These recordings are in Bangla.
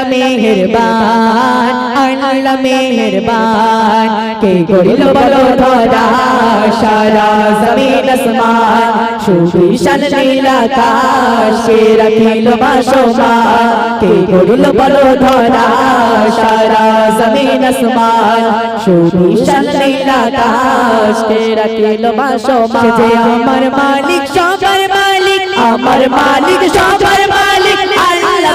আল্লাহ মেহেরবান আল্লাহ মেহেরবান। কে করিল বলো ধরা, সারা জমিন আসমান, সুবিশাল নীল আকাশ সে রাখিল কে করিল বলো ধরা, সারা জমিন আসমান, সুবিশাল নীল আকাশ কে রাখিল যে আমার মালিক, সবার মালিক, আমার মালিক, সবার মালিক।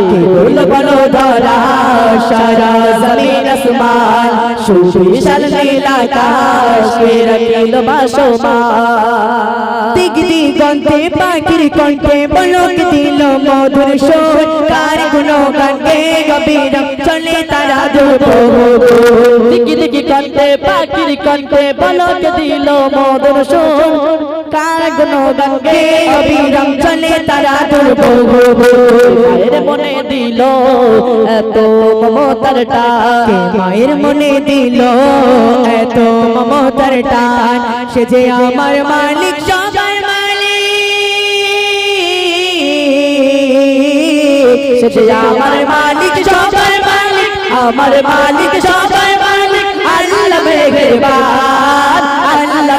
তুই বল বলো ধরা সারা জমিন আসমান সুবিশাল নীল আকাশ কে রাখিল বাসমান দিক দিগন্তে পাখির কণ্ঠে বলক দিল মধুর সুর কার গুণ গানকে গভীরম চলে তারা দুটো দিকি দিকি কণ্ঠে পাখির কণ্ঠে বলক দিল মধুর সুর গানকে গভীরম চলে তারা দুটো মায়ের মনে দিল, এত মমতার মায়ের মনে দিল, এত মমতার সে যে আমার মালিক আমার মালিক সবার মালিক। আমার মালিক সবার মালিক। আল্লাহ আল্লাহ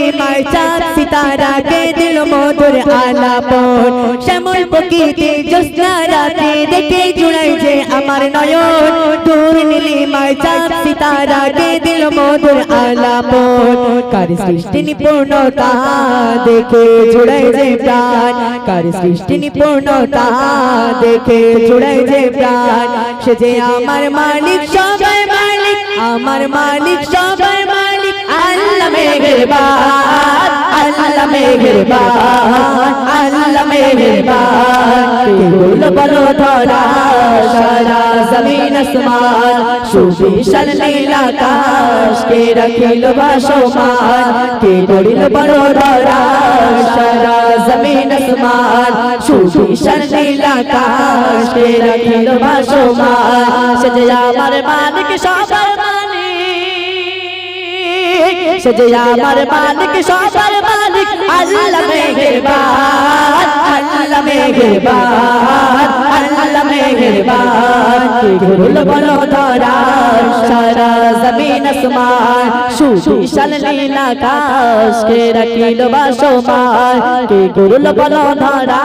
মায় চাঁদ সিতারা কে দিল মধুর আলাপন। শ্যামল প্রকৃতি জ্যোৎস্না রাতে দেখে জুড়াই যে আমার নয়ন। তোর নীলে মায় চাঁদ সিতারা কে দিল মধুর আলাপন। কার সৃষ্টি নিপুণতা দেখে জুড়াই যে প্রাণ? কার সৃষ্টি নিপুণতা দেখে জুড়াই যে প্রাণ? সে যে আমার মালিক, সবাই মালিক, আমার মালিক, সবাই মেহেরবান, আল্লাহ মেহেরবান আল্লাহ মেহেরবান। কে বলো ধরা, সারা জমিন আসমান, সুবিশাল নীল কে রাখিল বাসমান কে করিল বড় ধরা, সারা জমিন আসমান, সুবিশাল নীল কে রাখিল বাসমান সে আমার মালিক মালিক সে যে আমার মালিক, সবার মালিক, আল্লাহ মেহেরবান আল্লাহ মেহেরবান আল্লাহ মেহেরবান। গুরুল বলো ধরা সারা জমিন আসমান, সুবিশাল নীল আকাশ কে রাখিল বাসমান কে গুরুল বলো ধরা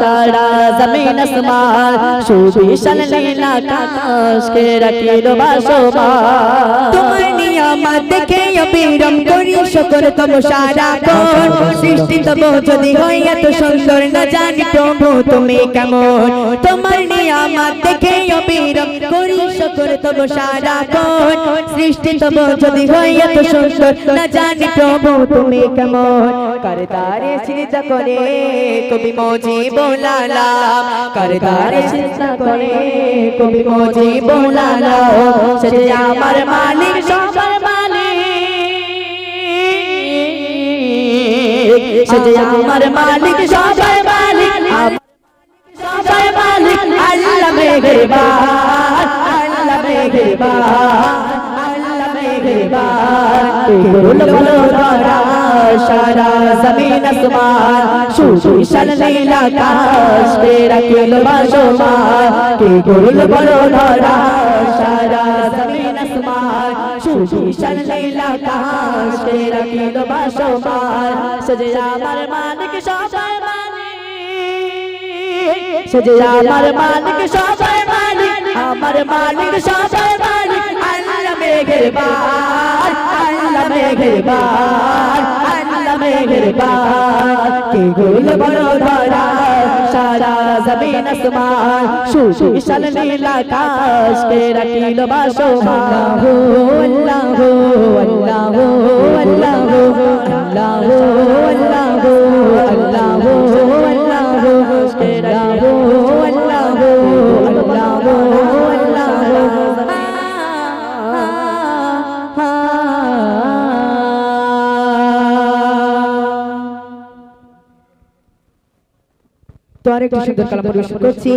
সারা জমিন আসমান, সুবিশাল নীল আকাশ কে রাখিল বাসমান তোমার নিয়ামত দেখে অবিরম করি, শকর তব সারা কোন সৃষ্টি তব যদি হয় এত সুন্দর, না জানি প্রভু তুমি কেমন। তোমার নিয়ামত দেখে অবিরম করি, শকর তব সারা কোন সৃষ্টি তব যদি হয় এত সুন্দর, না জানি প্রভু তুমি কেমন। করতারে সিজদা করে কবি মজি বোলালাম করতারে সিজদা করে কবি মজি বোলালাম সে আমার মালিক সে আমার মালিক সবার মালিক সবার মালিক, আল্লাহ মেহেরবান আল্লাহ মেহেরবান, আল্লাহ করুল বলো ধরা সারা জমিন আসমান সুবিশাল নীল আকাশ কে রাখিল বাসমান, কে করুল বলো ধরা, সারা জমিন ভূষণ লীলা কাশ রাখি দবা সবার সজে আমার মালিক সবাই মালিক সজে আমার মালিক সবাই মালিক আমার মালিক সবাই মালিক আল্লাহ মেঘের বার আল্লাহ মেঘের বার মেহেরবান কে গুল বড় ধরা, সারা জমিন আসমান শুধু বিশাল নীল আকাশ, কে রাখিল বাসো আল্লাহ আল্লাহ আল্লাহ আল্লাহ। অনেক সুন্দর কালাম পরিবেশন করছি।